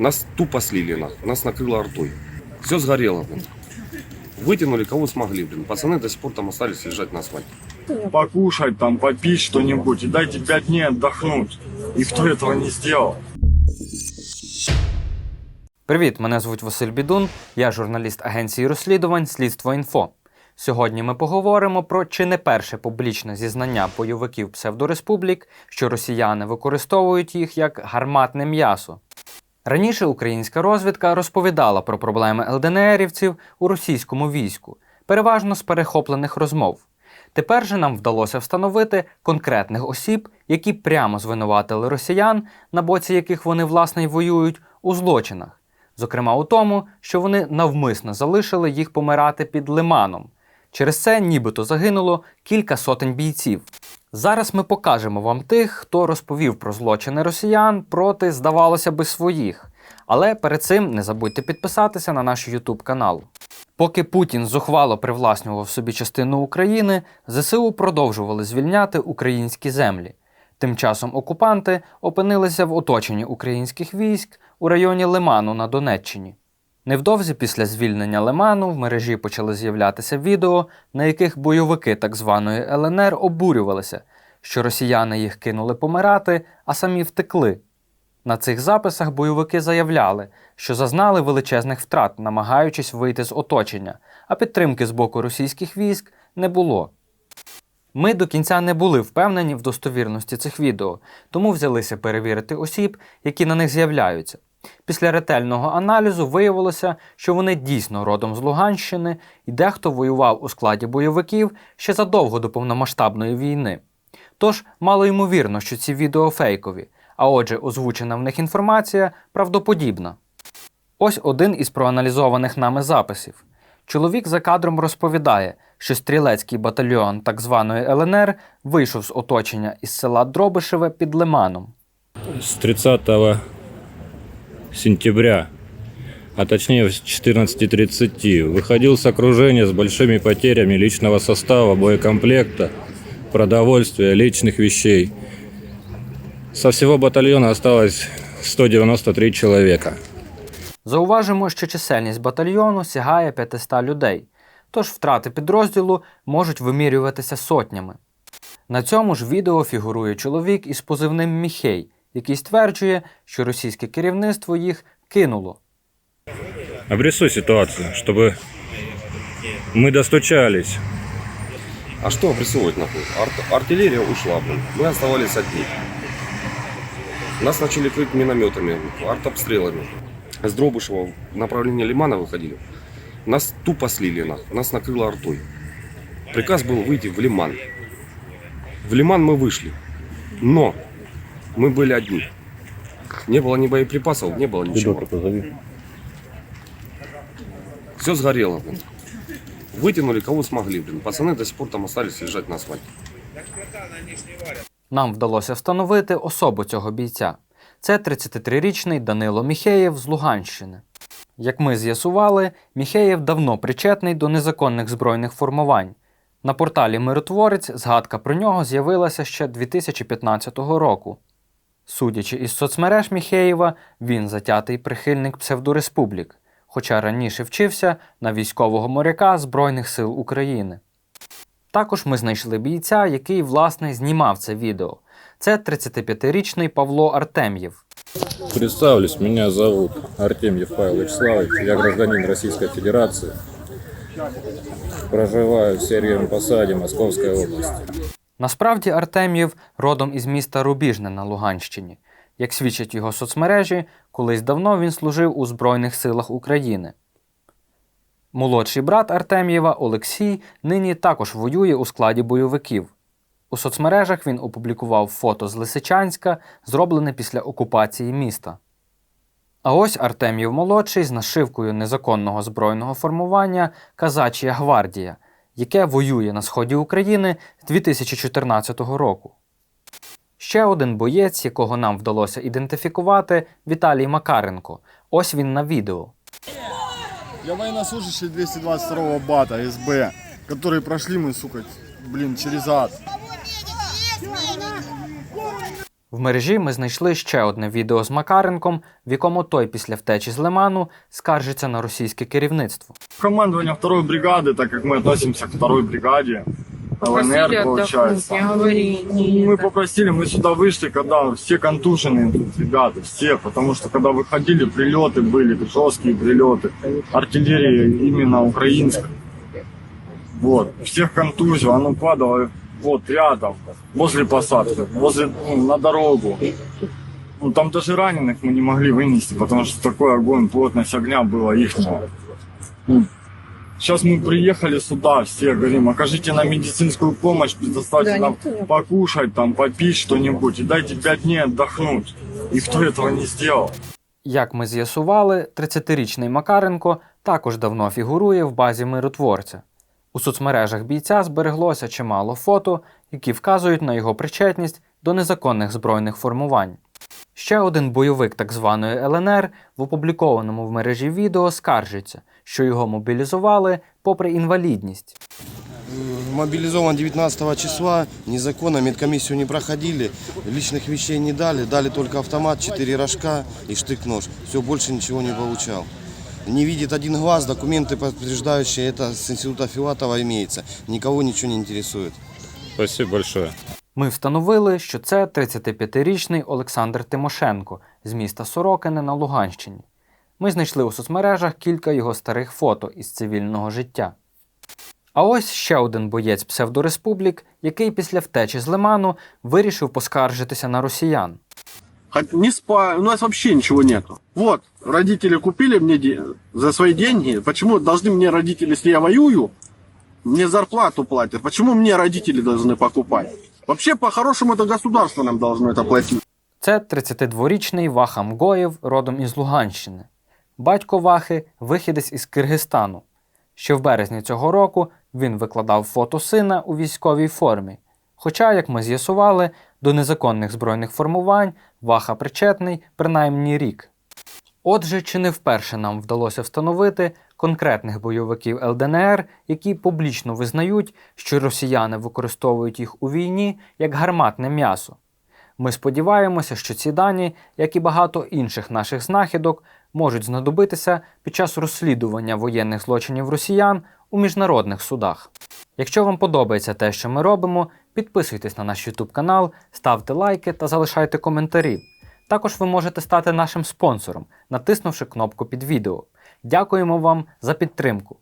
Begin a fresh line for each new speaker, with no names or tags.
Нас тупо слили, нахуй. Нас накрыло ртой. Все сгорело, блин. Вытянули кого смогли, блин. Пацаны до сих пор там остались лежать на асфальте.
покушать, там, попить что-нибудь и дайте пять дней отдохнуть. Никто этого не сделал.
Привіт, мене звуть Василь Бідун, я журналіст агенції розслідувань Слідство інфо. Сьогодні ми поговоримо про чи не перше публічне зізнання бойовиків псевдореспублік, що росіяни використовують їх як гарматне м'ясо. Раніше українська розвідка розповідала про проблеми ЛДНРівців у російському війську, переважно з перехоплених розмов. Тепер же нам вдалося встановити конкретних осіб, які прямо звинуватили росіян, на боці яких вони власне й воюють, у злочинах. Зокрема, у тому, що вони навмисно залишили їх помирати під лиманом. Через це нібито загинуло кілька сотень бійців. Зараз ми покажемо вам тих, хто розповів про злочини росіян проти, здавалося би, своїх. Але перед цим не забудьте підписатися на наш YouTube канал. Поки Путін зухвало привласнював собі частину України, ЗСУ продовжували звільняти українські землі. Тим часом окупанти опинилися в оточенні українських військ у районі Лиману на Донеччині. Невдовзі після звільнення Лиману в мережі почали з'являтися відео, на яких бойовики так званої ЛНР обурювалися, що росіяни їх кинули помирати, а самі втекли. На цих записах бойовики заявляли, що зазнали величезних втрат, намагаючись вийти з оточення, а підтримки з боку російських військ не було. Ми до кінця не були впевнені в достовірності цих відео, тому взялися перевірити осіб, які на них з'являються. Після ретельного аналізу виявилося, що вони дійсно родом з Луганщини, і дехто воював у складі бойовиків ще задовго до повномасштабної війни. Тож мало ймовірно, що ці відео фейкові, а отже, озвучена в них інформація правдоподібна. Ось один із проаналізованих нами записів. Чоловік за кадром розповідає, що стрілецький батальйон так званої ЛНР вийшов з оточення із села Дробишеве під Лиманом.
с 30 сентября, а точнее с 14.30, выходил с окружения с большими потерями личного состава, боекомплекта, продовольствия, личных вещей. Со всего батальона осталось 193 человека.
Зауважимо, що чисельність батальйону сягає 500 людей, тож втрати підрозділу можуть вимірюватися сотнями. На цьому ж відео фігурує чоловік із позивним Міхей, який стверджує, що російське керівництво їх кинуло.
Обрисуй ситуацию, чтобы мы достучались.
А что обрисовывать нахуй? Арт- артиллерия ушла, блин. Мы оставались одни. Нас начали крыть минометами, артобстрелами. С Дробышева в направлении Лимана выходили. Нас тупо слили, нахуй. Нас накрыло артой. Приказ был выйти в Лиман. В Лиман мы вышли. Но мы были одни. Не было ни боеприпасов, не было ничего. Все сгорело, блин. Вытянули кого смогли, блин. Пацаны до сих пор там остались лежать на асфальте.
Нам вдалося встановити особу цього бійця. Це 33-річний Данило Міхеєв з Луганщини. Як ми з'ясували, Міхеєв давно причетний до незаконних збройних формувань. На порталі Миротворець згадка про нього з'явилася ще 2015 року. Судячи із соцмереж Міхеєва, він затятий прихильник псевдореспублік, хоча раніше вчився на військового моряка Збройних сил України. Також ми знайшли бійця, який, власне, знімав це відео. Це 35-річний Павло Артем'єв.
Представлюсь, меня зовут Артемьев Павел Вячеславович, я гражданин Российской Федерации. Проживаю в Сергиевом Посаде, Московской области.
Насправді Артем'єв родом із міста Рубіжне на Луганщині. Як свідчать його соцмережі, колись давно він служив у Збройних силах України. Молодший брат Артем'єва Олексій нині також воює у складі бойовиків. У соцмережах він опублікував фото з Лисичанська, зроблене після окупації міста. А ось Артем'єв молодший з нашивкою незаконного збройного формування Казачія гвардія, яке воює на сході України з 2014 року. Ще один боєць, якого нам вдалося ідентифікувати, Віталій Макаренко. Ось він на відео.
Я военнослужащий 222 бата СБ, який прошли мы, сука, блин, через ад.
В мережі ми знайшли ще одне відео з Макаренком, в якому той після втечі з Лиману скаржиться на російське керівництво.
Командование второй бригады, так как мы относимся к второй бригаде,
Попросили
ЛНР,
отдохнуть,
получается.
я говорю,
Мы
нет.
попросили, мы сюда вышли, когда все контуженные тут ребята, все, потому что когда выходили, прилеты были, жесткие прилеты, артиллерия именно украинская. Вот, всех контузил, оно падало вот рядом, возле посадки, возле, ну, на дорогу. Ну, там даже раненых мы не могли вынести, потому что такой огонь, плотность огня была их. Сейчас мы приехали сюда, все говорим, окажите нам медицинскую помощь, предоставьте
Да,
нам
никто не-
покушать, там, попить что-нибудь, и дайте пять дней отдохнуть. Никто этого не сделал.
Як ми з'ясували, 30-річний Макаренко також давно фігурує в базі миротворця. У соцмережах бійця збереглося чимало фото, які вказують на його причетність до незаконних збройних формувань. Ще один бойовик так званої ЛНР в опублікованому в мережі відео скаржиться, що його мобілізували попри інвалідність.
Мобилизован 19 числа, незаконно, медкомиссию не проходили, личных вещей не дали, дали только автомат, 4 рожка и штык-нож. Все, больше ничего не получал. Не видит один глаз, документы подтверждающие это с института Филатова имеется. Никого ничего не интересует.
Спасибо большое.
Ми встановили, що це 35-річний Олександр Тимошенко з міста Сорокине на Луганщині. Ми знайшли у соцмережах кілька його старих фото із цивільного життя. А ось ще один боєць псевдореспублік, який після втечі з Лиману вирішив поскаржитися на росіян.
Хот- Не спа, у нас вообще ничего нету. Вот, родители купили мне де- за свои деньги. Почему должны мне родители, если я воюю, мне зарплату платят? Почему мне родители должны покупать? Вообще, по-хорошему, это государство нам должно это платить.
Це 32-річний Ваха Мгоєв, родом із Луганщини. Батько Вахи вихідець із Киргизстану. Ще в березні цього року він викладав фото сина у військовій формі. Хоча, як ми з'ясували, до незаконних збройних формувань Ваха причетний принаймні рік. Отже, чи не вперше нам вдалося встановити конкретних бойовиків ЛДНР, які публічно визнають, що росіяни використовують їх у війні як гарматне м'ясо. Ми сподіваємося, що ці дані, як і багато інших наших знахідок, можуть знадобитися під час розслідування воєнних злочинів росіян у міжнародних судах. Якщо вам подобається те, що ми робимо, підписуйтесь на наш YouTube канал, ставте лайки та залишайте коментарі. Також ви можете стати нашим спонсором, натиснувши кнопку під відео. Дякуємо вам за підтримку.